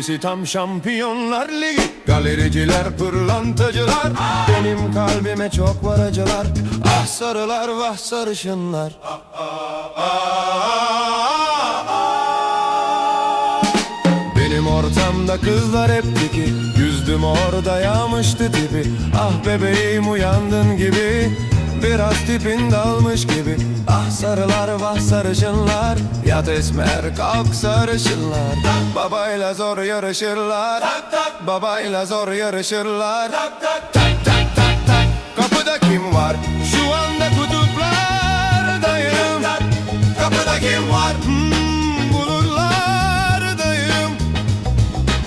Burası tam şampiyonlar ligi. Galericiler pırlantacılar. Benim kalbime çok var acılar Ah sarılar vah sarışınlar. Benim ortamda kızlar hep diki Yüzdüm orada yağmıştı tipi. Ah bebeğim uyandın gibi Biraz tipin dalmış gibi. Ah sarılar vah sarışınlar Yat esmer kalk sarışınlar Babayla zor yarışırlar. Babayla zor yarışırlar. Tak tak tak tak tak tak Kapıda kim var? Şu anda kutuplardayım Kapıda kim var? Hmm, bulutlardayım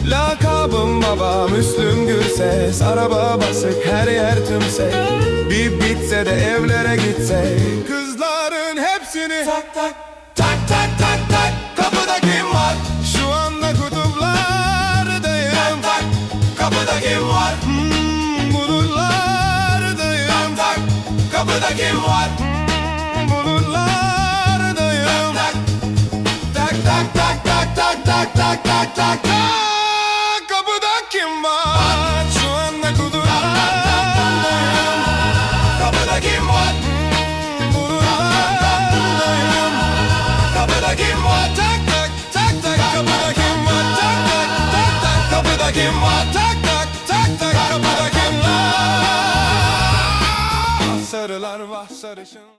Lakabım baba Müslüm Gürses Araba basık her yer tümsek Bir bitse de evlere gitse Kızların hepsini Tak tak tak tak tak tak Kapıda kim var? Şu anda kutuplardayım Tak tak Kapıda kim var? Hmm, bulutlardayım Tak tak Kapıda kim var? Hmm, bulutlardayım Tak tak tak tak tak tak tak tak tak tak tak sarılar var sarışın.